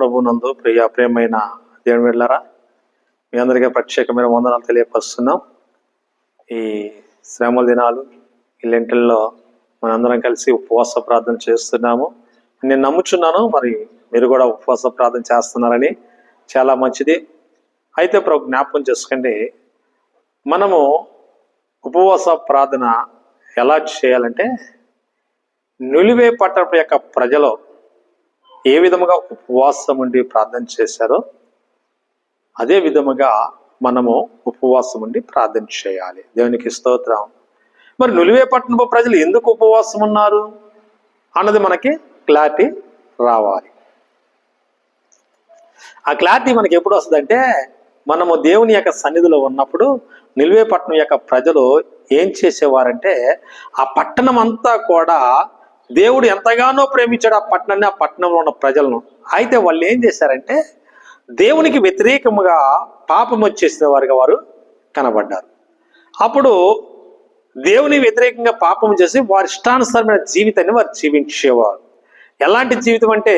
ప్రభునందు ప్రియ ప్రేమైన దేవుని వెళ్ళారా మీ అందరికీ ప్రత్యేకమైన వందనాలు తెలియపరుస్తున్నాం. ఈ శ్రమల దినాలు ఈ లెంటల్లో మనందరం కలిసి ఉపవాస ప్రార్థన చేస్తున్నాము. నేను నమ్ముచున్నాను మరి మీరు కూడా ఉపవాస ప్రార్థన చేస్తున్నారని చాలా మంచిది. అయితే ప్రభు జ్ఞాపకం చేసుకోండి మనము ఉపవాస ప్రార్థన ఎలా చేయాలంటే నిలువే పట్టణం యొక్క ప్రజలు ఏ విధముగా ఉపవాసం ఉండి ప్రార్థన చేశారో అదే విధముగా మనము ఉపవాసం ఉండి ప్రార్థన చేయాలి. దేవునికి స్తోత్రం. మరి నులివే పట్టణపు ప్రజలు ఎందుకు ఉపవాసం ఉన్నారు అన్నది మనకి క్లారిటీ రావాలి. ఆ క్లారిటీ మనకి ఎప్పుడు వస్తుందంటే మనము దేవుని యొక్క సన్నిధిలో ఉన్నప్పుడు నిలువే పట్టణం యొక్క ప్రజలు ఏం చేసేవారంటే ఆ పట్టణం అంతా కూడా దేవుడు ఎంతగానో ప్రేమించాడు ఆ పట్టణాన్ని ఆ పట్టణంలో ఉన్న ప్రజలను. అయితే వాళ్ళు ఏం చేశారంటే దేవునికి వ్యతిరేకముగా పాపం వచ్చేసిన వారిగా వారు కనబడ్డారు. అప్పుడు దేవుని వ్యతిరేకంగా పాపం చేసి వారి ఇష్టానుసారమైన జీవితాన్ని వారు జీవించేవారు. ఎలాంటి జీవితం అంటే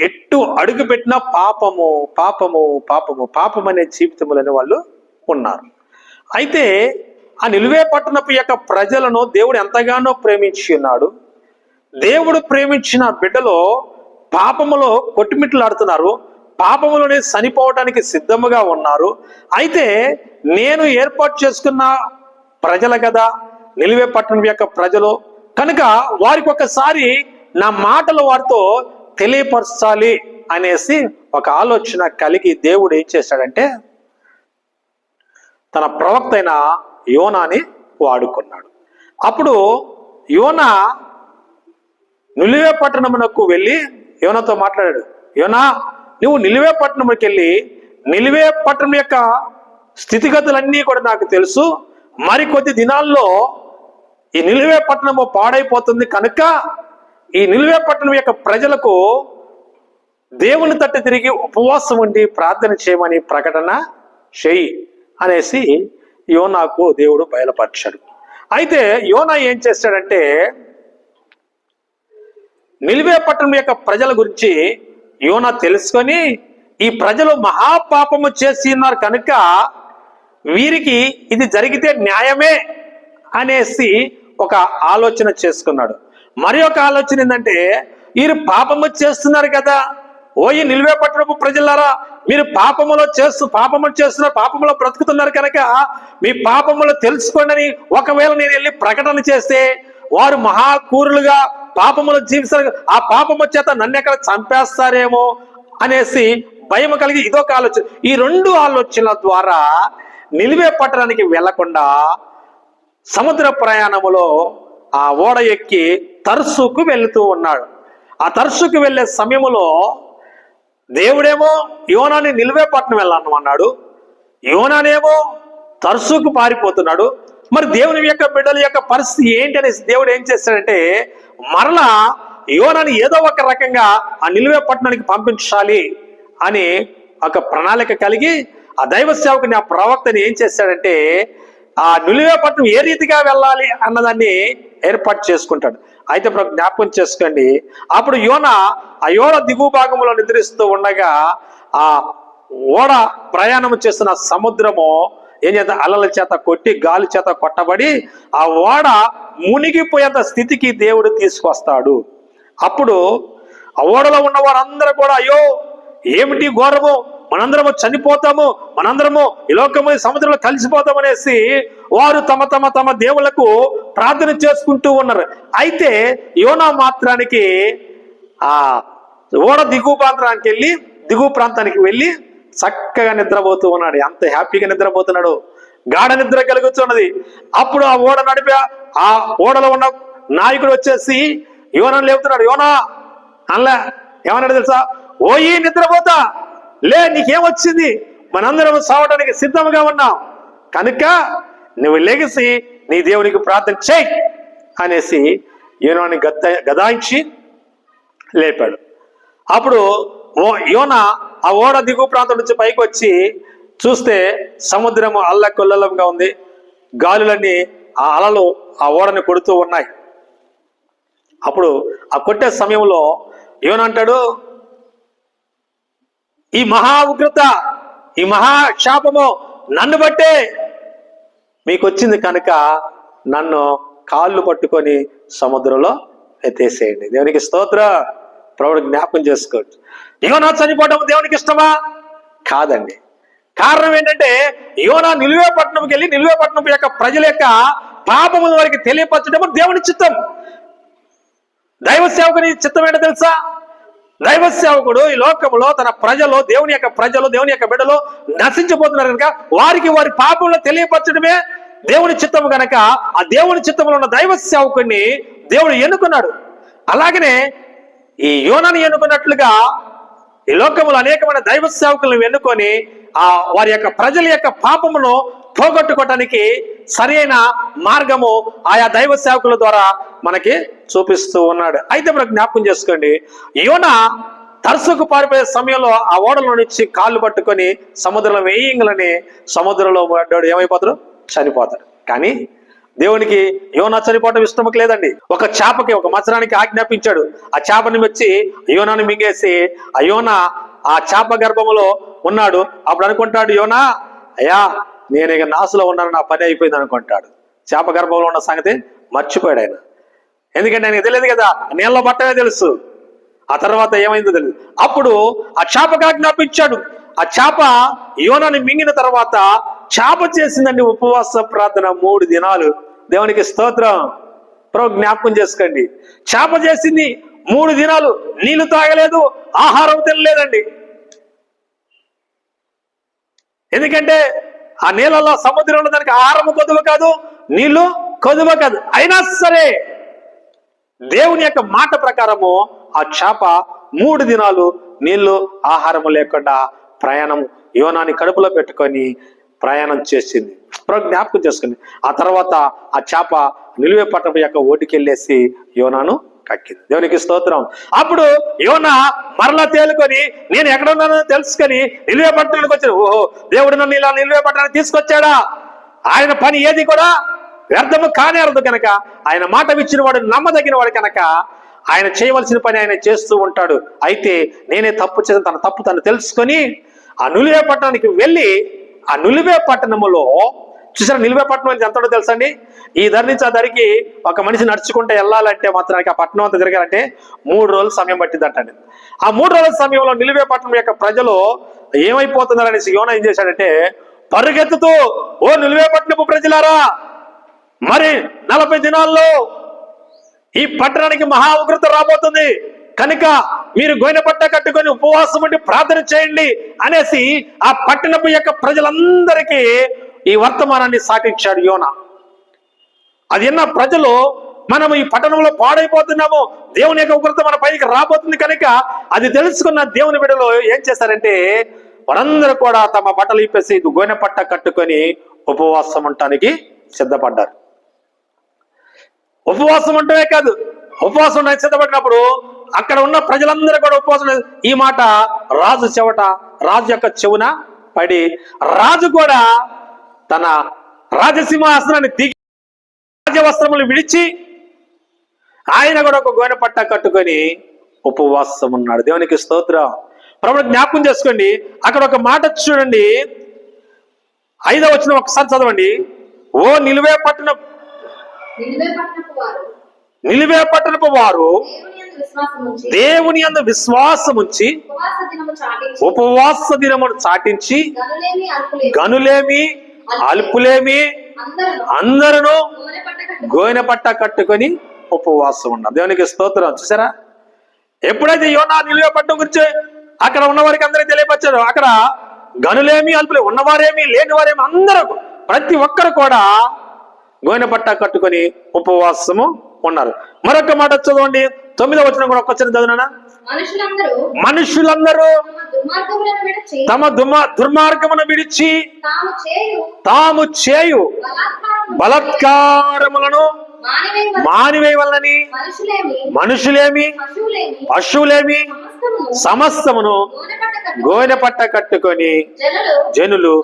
ఎట్టు అడుగు పెట్టినా పాపము పాపము పాపము పాపం అనే జీవితములని వాళ్ళు ఉన్నారు. అయితే ఆ నిలువే పట్టణపు యొక్క ప్రజలను దేవుడు ఎంతగానో ప్రేమించి ఉన్నాడు. దేవుడు ప్రేమించిన బిడ్డలో పాపములో కొట్టుమిట్లాడుతున్నారు. పాపములోనే చనిపోవడానికి సిద్ధముగా ఉన్నారు. అయితే నేను ఏర్పాటు చేసుకున్న ప్రజల కదా నిలివే పట్టణం యొక్క ప్రజలు కనుక వారికి ఒకసారి నా మాటలు వారితో తెలియపరచాలి అనేసి ఒక ఆలోచన కలిగి దేవుడు ఏం చేశాడంటే తన ప్రవక్త అయిన యోనాని వాడుకున్నాడు. అప్పుడు యోనా నిలువే పట్టణమునకు వెళ్ళి యోనతో మాట్లాడాడు యోనా నువ్వు నిలువే పట్టణంకి వెళ్ళి నిలువే పట్టణం యొక్క స్థితిగతులన్నీ కూడా నాకు తెలుసు. మరికొద్ది దినాల్లో ఈ నిలువే పట్టణము పాడైపోతుంది కనుక ఈ నిలువే పట్టణం యొక్క ప్రజలకు దేవుని తట్టు తిరిగి ఉపవాసం ఉండి ప్రార్థన చేయమని ప్రకటన చేయి అనేసి యోనాకు దేవుడు బయలుపరిచాడు. అయితే యోనా ఏం చేస్తాడంటే నిలివే పట్టణం యొక్క ప్రజల గురించి యోన తెలుసుకొని ఈ ప్రజలు మహాపాపము చేసి ఉన్నారు కనుక వీరికి ఇది జరిగితే న్యాయమే అనేసి ఒక ఆలోచన చేసుకున్నాడు. మరి ఒక ఆలోచన ఏంటంటే వీరు పాపము చేస్తున్నారు కదా. ఓయి నిలివే పట్టణపు ప్రజలారా మీరు పాపములో చేస్తూ పాపము చేస్తున్నారు పాపములో బ్రతుకుతున్నారు కనుక మీ పాపములు తెలుసుకోండి ఒకవేళ నేను వెళ్ళి ప్రకటన చేస్తే వారు మహాకూరులుగా పాపములు జీవిస్తారు ఆ పాపము చేత నన్ను ఎక్కడ చంపేస్తారేమో అనేసి భయం కలిగి ఇదొక ఆలోచన ఈ రెండు ఆలోచనల ద్వారా నిలివే పట్టడానికి వెళ్ళకుండా సముద్ర ప్రయాణములో ఆ ఓడ ఎక్కి తర్సుకు వెళుతూ ఉన్నాడు. ఆ తర్సుకు వెళ్ళే సమయంలో దేవుడేమో యోనాని నిలివే పట్టణం వెళ్ళాను యోనానేమో తరసుకు పారిపోతున్నాడు. మరి దేవుని యొక్క బిడ్డల యొక్క పరిస్థితి ఏంటి అనేసి దేవుడు ఏం చేస్తాడంటే మరలా యోనాని ఏదో ఒక రకంగా ఆ నిలువే పట్టణానికి పంపించాలి అని ఒక ప్రణాళిక కలిగి ఆ దైవ సేవకుని ఆ ప్రవక్తని ఏం చేశాడంటే ఆ నిలువే పట్టణం ఏ రీతిగా వెళ్ళాలి అన్నదాన్ని ఏర్పాటు చేసుకుంటాడు. అయితే ఇప్పుడు జ్ఞాపకం చేసుకోండి అప్పుడు యోన ఆ యోన దిగువ భాగంలో నిద్రిస్తూ ఉండగా ఆ ఓడ ప్రయాణం చేస్తున్న సముద్రము ఏం చేత అలల చేత కొట్టి గాలి చేత కొట్టబడి ఆ ఓడ మునిగిపోయేంత స్థితికి దేవుడు తీసుకొస్తాడు. అప్పుడు ఆ ఓడలో ఉన్న వారందరూ కూడా అయ్యో ఏమిటి ఘోరము? మనందరము చనిపోతాము మనందరము ఈ లోకము సముద్రంలో కలిసిపోతాం అనేసి వారు తమ తమ తమ దేవులకు ప్రార్థన చేసుకుంటూ ఉన్నారు. అయితే యోనా మాత్రానికి ఆ ఓడ దిగువ ప్రాంతానికి వెళ్ళి దిగువ ప్రాంతానికి వెళ్ళి చక్కగా నిద్రపోతూ ఉన్నాడు. ఎంత హ్యాపీగా నిద్రపోతున్నాడు. గాఢ నిద్ర కలుగుతున్నది. అప్పుడు ఆ ఓడ నడిపే ఆ ఓడలో ఉన్న నాయకుడు వచ్చేసి యోనని లేపుతున్నాడు. యోనా అనలే ఏమన్నాడు తెలుసా? ఓయి నిద్రపోతా. లే నీకేమొచ్చింది? మనందరం సావడానికి సిద్ధంగా ఉన్నాం. కనుక నువ్వు లెగిసి నీ దేవునికి ప్రార్థన చేయి అనేసి యోనాని గద్ద గదాయించి లేపాడు. అప్పుడు ఓ యోన ఆ ఓడ దిగువ ప్రాంతం నుంచి పైకి వచ్చి చూస్తే సముద్రము అల్లకొల్లలంగా ఉంది. గాలులన్నీ ఆ అలలు ఆ ఓడని కొడుతూ ఉన్నాయి. అప్పుడు ఆ కొట్టే సమయంలో ఏమనంటాడు ఈ మహా ఉగ్రత ఈ మహా శాపము నన్ను బట్టే మీకు వచ్చింది కనుక నన్ను కాళ్ళు పట్టుకొని సముద్రంలో ఎత్తేసేయండి. దేవునికి స్తోత్ర. ప్రభుడు జ్ఞాపకం చేసుకోవచ్చు. యోనా చనిపోవడం దేవునికి ఇష్టమా? కాదండి. కారణం ఏంటంటే యోనా నిలువేపట్నంకి వెళ్ళి నిలువేపట్నం యొక్క ప్రజల యొక్క పాపముల వారికి తెలియపరచడం దేవుని చిత్తం. దైవ సేవకుని చిత్తం ఏంటో తెలుసా? దైవ సేవకుడు ఈ లోకంలో తన ప్రజలు దేవుని యొక్క ప్రజలు దేవుని యొక్క బిడ్డలు నశించిపోతున్నారు కనుక వారికి వారి పాపంలో తెలియపరచడమే దేవుని చిత్తము కనుక ఆ దేవుని చిత్తంలో ఉన్న దైవ సేవకుడిని దేవుడు ఎన్నుకున్నాడు. అలాగనే ఈ యోనని ఎన్నుకున్నట్లుగా ఈ లోకములో అనేకమైన దైవ సేవకులను ఎన్నుకొని ఆ వారి యొక్క ప్రజల యొక్క పాపమును పోగొట్టుకోవటానికి సరైన మార్గము ఆయా దైవ సేవకుల ద్వారా మనకి చూపిస్తూ ఉన్నాడు. అయితే మనకు జ్ఞాపకం చేసుకోండి. యోన తరసుకు పారిపోయే సమయంలో ఆ ఓడలో నుంచి కాళ్ళు పట్టుకొని సముద్రంలో వేయంగలని సముద్రంలో ఏమైపోతాడు? చనిపోతాడు. కానీ దేవునికి యోనా చనిపోవటం ఇష్టముకు లేదండి. ఒక చేపకి ఒక మత్సరానికి ఆజ్ఞాపించాడు. ఆ చేపని వచ్చి యోనాని మింగేసి ఆ యోన ఆ చేప గర్భములో ఉన్నాడు. అప్పుడు అనుకుంటాడు యోనా అయ్యా నేను ఇక నాసులో ఉన్నాను నా పని అయిపోయింది అనుకుంటాడు. చేప గర్భంలో ఉన్న సంగతి మర్చిపోయాడు ఆయన. ఎందుకంటే ఆయనకి తెలియదు కదా నీళ్ళ పట్టమే తెలుసు. ఆ తర్వాత ఏమైందో తెలియదు. అప్పుడు ఆ చేపకు ఆజ్ఞాపించాడు. ఆ చేప యోనాని మింగిన తర్వాత క్షాప చేసిందండి ఉపవాస ప్రార్థన మూడు దినాలు. దేవునికి స్తోత్రం. ప్రభు జ్ఞాపకం చేసుకోండి. చేప చేసింది మూడు దినాలు నీళ్ళు తాగలేదు ఆహారం తినలేదండి. ఎందుకంటే ఆ నీళ్ళలో సముద్రంలో దానికి ఆహారం కొదువ కాదు నీళ్ళు కొదువ కాదు. అయినా సరే దేవుని యొక్క మాట ప్రకారము ఆ చేప మూడు దినాలు నీళ్ళు ఆహారము లేకుండా ప్రయాణం యోనాన్ని కడుపులో పెట్టుకొని ప్రయాణం చేసింది. ప్రభు జ్ఞాపకం చేసుకుంది. ఆ తర్వాత ఆ చేప నిలువే పట్టణం యొక్క ఓటికెళ్ళేసి యోనాను కక్కింది. దేవునికి స్తోత్రం. అప్పుడు యోన మరలా తేలుకొని నేను ఎక్కడ ఉన్నానో తెలుసుకొని నిలువే పట్టణానికి వచ్చాను. ఓహో దేవుడు నన్ను ఇలా నిలువే పట్టణానికి తీసుకొచ్చాడా? ఆయన పని ఏది కూడా వ్యర్థము కానేరదు కనుక ఆయన మాట ఇచ్చిన వాడు నమ్మదగిన వాడు కనుక ఆయన చేయవలసిన పని ఆయన చేస్తూ ఉంటాడు. అయితే నేనే తప్పు చేసిన తన తప్పు తను తెలుసుకొని ఆ నులివే పట్టణానికి వెళ్ళి ఆ నులివే పట్టణములో చూసారా నిలువే పట్టణం అంటే ఎంతటో తెలుసండి? ఈ ధర నుంచి ఆ ధరికి ఒక మనిషి నడుచుకుంటే వెళ్ళాలంటే మాత్రానికి ఆ పట్టణం అంతా తిరగాలంటే మూడు రోజులు సమయం పట్టిందంటండి. ఆ మూడు రోజుల సమయంలో నిలివే పట్టణం యొక్క ప్రజలు ఏమైపోతున్నారు అనేసి యోన ఏం చేశాడంటే పరుగెత్తుతూ ఓ నిలివే పట్టణపు ప్రజలారా మరి నలభై దినాల్లో ఈ పట్టణానికి మహా ఉగ్రత రాబోతుంది. కనుక మీరు గోయిన పట్ట కట్టుకొని ఉపవాసం ఉండి ప్రార్థన చేయండి అనేసి ఆ పట్టణపు యొక్క ప్రజలందరికీ ఈ వర్తమానాన్ని సాటించాడు యోన. అది విన్న ప్రజలు మనం ఈ పట్టణంలో పాడైపోతున్నాము దేవుని యొక్క ఉగ్రత మన పైకి రాబోతుంది కనుక అది తెలుసుకున్న దేవుని బిడ్డలు ఏం చేశారంటే వారందరూ కూడా తమ బట్టలు ఇప్పేసి గోనె పట్ట కట్టుకొని ఉపవాసం ఉండటానికి సిద్ధపడ్డారు. ఉపవాసం ఉండటమే కాదు ఉపవాసం ఉండడానికి సిద్ధపడినప్పుడు అక్కడ ఉన్న ప్రజలందరూ కూడా ఉపవాసం ఈ మాట రాజు చెవట రాజు యొక్క చెవున పడి రాజు కూడా తన రాజసింహాసనాన్ని దిగి రాజవస్త్రములు విడిచి ఆయన కూడా ఒక గోనె పట్ట కట్టుకొని ఉపవాసం ఉన్నాడు. దేవునికి స్తోత్రం. ప్రభుత్వ జ్ఞాపకం చేసుకోండి. అక్కడ ఒక మాట చూడండి. ఐదో వచ్చిన ఒకసారి చదవండి. ఓ నిలువే పట్టణ నిలివే పట్టణపు వారు దేవుని అందు విశ్వాసం ఉంచి ఉపవాస దినమును చాటించి గనులేమి అల్పులేమి అందరూ గోయిన పట్ట గోనె పట్ట కట్టుకొని ఉపవాసం ఉన్న దేవునికి స్తోత్రం. చూసారా? ఎప్పుడైతే యోనా నిలువ పట్టణం గురించి అక్కడ ఉన్న వారికి అందరికీ తెలియపరిచారు అక్కడ గనులేమి అల్పులే ఉన్నవారేమి లేనివారేమి అందరూ ప్రతి ఒక్కరు కూడా గోయిన పట్ట కట్టుకొని ఉపవాసము ఉన్నారు. మరొక మాట చదవండి. తొమ్మిదో వచ్చిన కూడా ఒక్కొచ్చిన చదువునా? మనుషులందరూ మనుషులందరూ తమ దుమ దుర్మార్గమును విడిచి తాము చేయు బలత్కారములను మానవేయ మానివేయవలనని మనుషులేమి పశువులేమి సమస్తమును గోనె పట్ట కట్టుకొని జనులు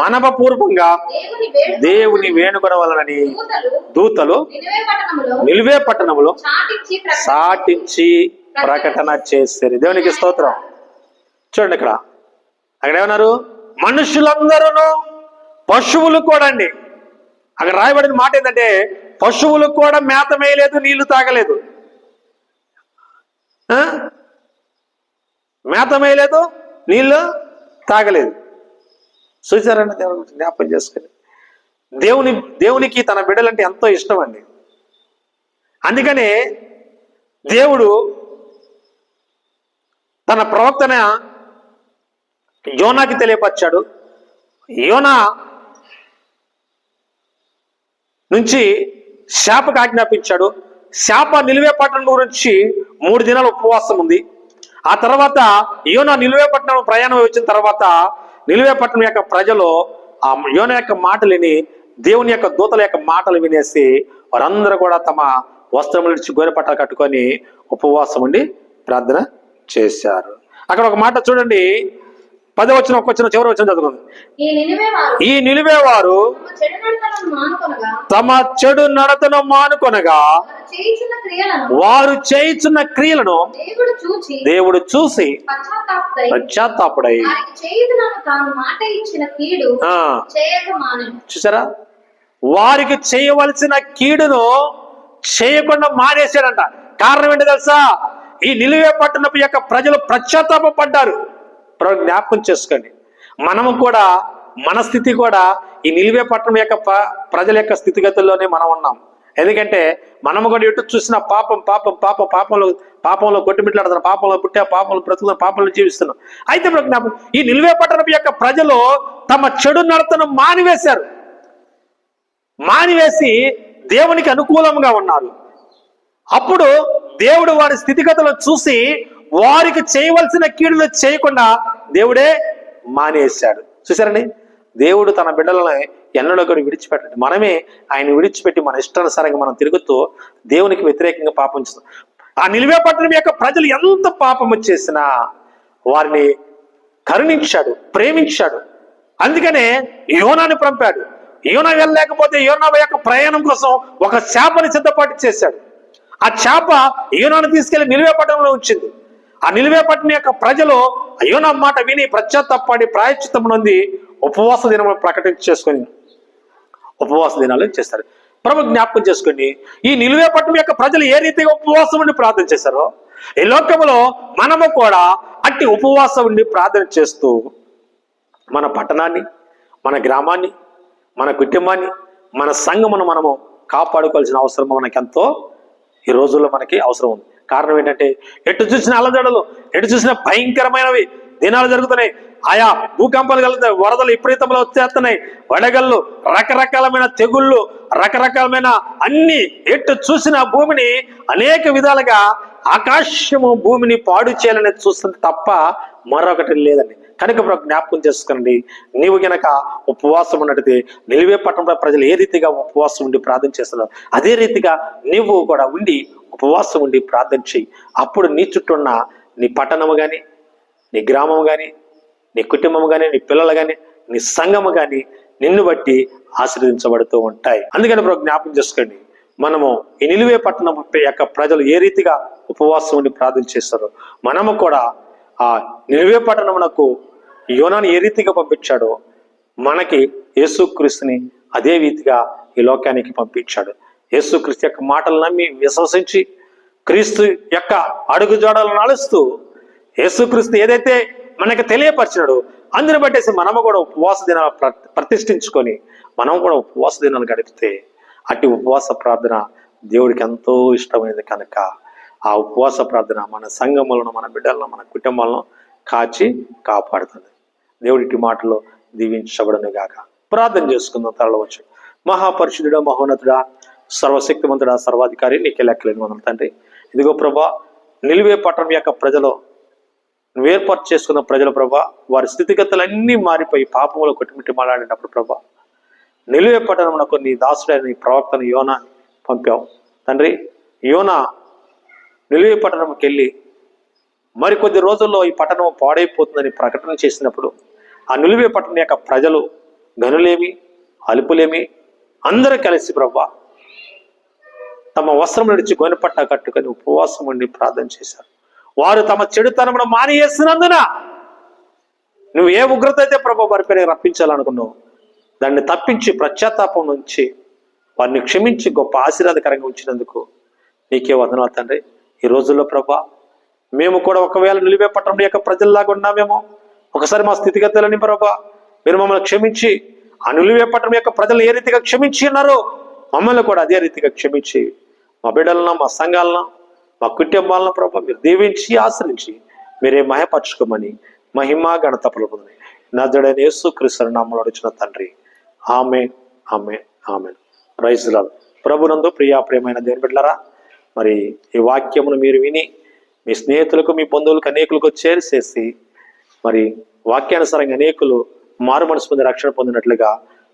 మనపూర్వకంగా దేవుని వేడు దేవుని వేణుకొనవలనని దూతలు నిలువే పట్టణములో. సాటించి ప్రకటన చేశారు దేవునికి స్తోత్రం. చూడండి ఇక్కడ. అక్కడ ఏమన్నారు? మనుషులందరూ పశువులు కూడా అండి అక్కడ రాయబడిన మాట ఏంటంటే పశువులకు కూడా మేత మేయలేదు నీళ్ళు తాగలేదు. ఆ? మేత మేయలేదు నీళ్ళు తాగలేదు. చూసారండి దేవుని జ్ఞాపకం చేసుకుని దేవుని దేవునికి తన బిడ్డలంటే ఎంతో ఇష్టం అండి అందుకనే దేవుడు తన ప్రవక్తన యోనాకి తెలియపరిచాడు. యోనా నుంచి శాపకు ఆజ్ఞాపించాడు శాప నిలువే పట్టణం గురించి మూడు దినాల ఉపవాసం ఉంది. ఆ తర్వాత యోనా నిలువే పట్టణం ప్రయాణం వచ్చిన తర్వాత నిలువే పట్టణం యొక్క ప్రజలు ఆ యోన యొక్క మాటలు విని దేవుని యొక్క దూతల యొక్క మాటలు వినేసి వారందరూ కూడా తమ వస్త్రములు ఇచ్చి గోరె పట్టాలు కట్టుకొని ఉపవాసం ఉండి ప్రార్థన చేశారు. అక్కడ ఒక మాట చూడండి. పదో వచ్చిన ఒక వచ్చిన చివరి వచ్చిన చదువుకుంది. ఈ నిలివేవారు తమ చెడు నడతను మానుకొనగా వారు చేయుచున్న క్రియలను దేవుడు చూసి పశ్చాత్తాపుడై చూసారా? వారికి చేయవలసిన కీడును చేయకుండా మానేశాడంట కారణం ఏంటి తెలుసా? ఈ నిలువే పట్టణపు యొక్క ప్రజలు పశ్చాత్తాప పడ్డారు ప్రభు జ్ఞాపకం చేసుకోండి. మనము కూడా మన స్థితి కూడా ఈ నిలివే పట్టణం యొక్క ప్రజల యొక్క స్థితిగతుల్లోనే మనం ఉన్నాం. ఎందుకంటే మనము కూడా ఎటు చూసిన పాపం పాపం పాపం పాపంలో పాపంలో కొట్టుమిట్లాడుతున్నాం పాపంలో పుట్టే పాపంలో బ్రతుకుతున్నాం పాపంలో జీవిస్తున్నాం. అయితే ఇప్పుడు జ్ఞాపకం ఈ నిలివే పట్టణం యొక్క ప్రజలు తమ చెడు నడతను మానివేశారు. మానివేసి దేవునికి అనుకూలంగా ఉన్నారు. అప్పుడు దేవుడు వారి స్థితిగతులను చూసి వారికి చేయవలసిన కీడులు చేయకుండా దేవుడే మానేశాడు. చూసారండి దేవుడు తన బిడ్డలను ఎన్నడో కూడా విడిచిపెట్టండి మనమే ఆయన విడిచిపెట్టి మన ఇష్టానుసారంగా మనం తిరుగుతూ దేవునికి వ్యతిరేకంగా పాపం చేస్తాం ఆ నిలువే పట్టణం యొక్క ప్రజలు ఎంత పాపము చేసినా వారిని కరుణించాడు ప్రేమించాడు. అందుకనే యోనాన్ని పంపాడు. యోన వెళ్ళలేకపోతే యోనా యొక్క ప్రయాణం కోసం ఒక చేపని సిద్ధపాటు చేశాడు. ఆ చేప యోనాను తీసుకెళ్ళి నిలువే పట్టణంలో ఉంచింది. ఆ నిలువే యొక్క ప్రజలు అయ్యో నా మాట విని ప్రత్యాత్తపడి ప్రాయశ్చిత్తం నుండి ఉపవాస దినం ప్రకటించి చేసుకొని ఉపవాస దినాలు చేస్తారు? ప్రభు జ్ఞాపకం చేసుకుని ఈ నిలువే పట్టణం యొక్క ప్రజలు ఏ రీతిగా ఉపవాసం ఉండి ప్రార్థన చేశారో ఈ లోకంలో మనము కూడా అట్టి ఉపవాసం ఉండి ప్రార్థన చేస్తూ మన పట్టణాన్ని మన గ్రామాన్ని మన కుటుంబాన్ని మన సంఘమును మనము కాపాడుకోవాల్సిన అవసరం మనకెంతో ఈ రోజుల్లో మనకి అవసరం ఉంది. కారణం ఏంటంటే ఎటు చూసిన అలజడలు ఎటు చూసిన భయంకరమైనవి దినాలు జరుగుతున్నాయి. ఆయా భూకంపాలు కలుగుతాయి వరదలు విపరీతంలో వచ్చేస్తున్నాయి. వడగళ్ళు రకరకాలమైన తెగుళ్ళు రకరకాలమైన అన్ని ఎటు చూసిన భూమిని అనేక విధాలుగా ఆకాశము భూమిని పాడు చేయాలని చూస్తుంది తప్ప మరొకటి లేదండి. కనుక ఇప్పుడు జ్ఞాపకం చేసుకోండి. నీవు గనక ఉపవాసం ఉన్నట్టయితే నిలివే పట్టణంలో ప్రజలు ఏ రీతిగా ఉపవాసం ఉండి ప్రార్థన చేస్తున్నారో అదే రీతిగా నీవు కూడా ఉండి ఉపవాసం ఉండి ప్రార్థన చెయ్యి అప్పుడు నీ చుట్టూ ఉన్న నీ పట్టణము కానీ నీ గ్రామము కానీ నీ కుటుంబము కానీ నీ పిల్లలు కానీ నీ సంఘము కానీ నిన్ను బట్టి ఆశీర్వదించబడుతూ ఉంటాయి. అందుకని ఇప్పుడు జ్ఞాపకం చేసుకోండి. మనము ఈ నిలువే పట్టణం యొక్క ప్రజలు ఏ రీతిగా ఉపవాసం ఉండి ప్రార్థన చేస్తారో మనము కూడా ఆ నిలువే పట్టణమునకు యోనాను ఏ రీతిగా పంపించాడో మనకి యేసుక్రీస్తుని అదే రీతిగా ఈ లోకానికి పంపించాడు. యేసుక్రీస్తు యొక్క మాటలు నమ్మి విశ్వసించి క్రీస్తు యొక్క అడుగుజాడలను నడుస్తూ యేసుక్రీస్తు ఏదైతే మనకి తెలియపరిచినాడు అందుని బట్టేసి మనము కూడా ఉపవాస దినాలు ప్రతిష్ఠించుకొని మనం కూడా ఉపవాస దినాలు గడిపితే అట్టి ఉపవాస ప్రార్థన దేవుడికి ఎంతో ఇష్టమైనది కనుక. ఆ ఉపవాస ప్రార్థన మన సంఘములను మన బిడ్డలను మన కుటుంబాలను కాచి కాపాడుతుంది. దేవుడి మాటలో దీవించబడను గాక ప్రార్థన చేసుకుందాం తరలవచ్చు వచ్చి. మహాపరిశుద్ధుడా మహోన్నతుడా సర్వశక్తిమంతుడా సర్వాధికారి నీకే లెక్కలేని వందలు తండ్రి. ఇదిగో ప్రభా నిలివే పట్టణం యొక్క ప్రజలు ఏర్పాటు చేసుకున్న ప్రజల ప్రభా వారి స్థితిగతులన్నీ మారిపోయి పాపములు కొట్టుమిట్టి మాట్లాడినప్పుడు ప్రభా నిలువే పట్టణంలో నీ దాసుడైన నీ ప్రవక్తను యోనా పంపావు. తండ్రి యోనా నిలువే పట్టణంకి వెళ్ళి మరికొద్ది రోజుల్లో ఈ పట్టణం పాడైపోతుందని ప్రకటన చేసినప్పుడు ఆ నిలువే పట్టణం యొక్క ప్రజలు గనులేమి అలుపులేమి అందరూ కలిసి ప్రభా తమ వస్త్రం నడిచి గొనపట్ట కట్టుకొని ఉపవాసం ఉండి ప్రార్థన చేశారు. వారు తమ చెడుతనమును మానేసినందున నువ్వు ఏ ఉగ్రత అయితే ప్రభా వారి పేరు రప్పించాలనుకున్నావు దాన్ని తప్పించి ప్రత్యాతాపం నుంచి వారిని క్షమించి గొప్ప ఆశీర్వాదకరంగా ఉంచినందుకు నీకే వదనాలు తండ్రి. ఈ రోజుల్లో ప్రభా మేము కూడా ఒకవేళ నిలివే పట్టణం యొక్క ప్రజల్లాగా ఉన్నామేమో ఒకసారి మా స్థితిగతులని ప్రభా మీరు మమ్మల్ని క్షమించి అనులు పట్టణం యొక్క ప్రజలు ఏ రీతిగా క్షమించి ఉన్నారో మమ్మల్ని కూడా అదే రీతిగా క్షమించి మా బిడ్డలను మా సంఘాలను మా కుటుంబాలను ప్రభా మీరు దీవించి ఆశ్రయించి మీరే మహపరచుకోమని మహిమ ఘనత పొందని నజడైన యేసు క్రీస్తు నామంలో వచ్చిన తండ్రి. ఆమె ఆమె ఆమె ప్రైజ్ ప్రభునందు ప్రియా ప్రియమైన దేని బిడ్డలారా మరి ఈ వాక్యమును మీరు విని మీ స్నేహితులకు మీ బంధువులకు అనేకులకు చేరిసేసి మరి వాక్యానుసారంగా అనేకులు మారు మనసు పొంది రక్షణ పొందినట్లుగా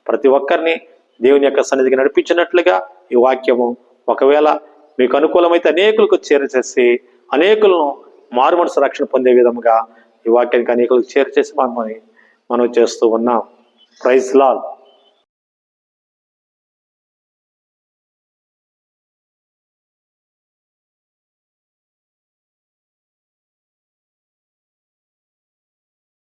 ప్రతి ఒక్కరిని దేవుని యొక్క సన్నిధికి నడిపించినట్లుగా ఈ వాక్యము ఒకవేళ మీకు అనుకూలమైతే అనేకులకు చేరచేసి అనేకులను మారు మనసు రక్షణ పొందే విధముగా ఈ వాక్యానికి అనేకులకు చేరచేసి మనమని మనం చేస్తూ ఉన్నాం. ప్రైజ్ లాల్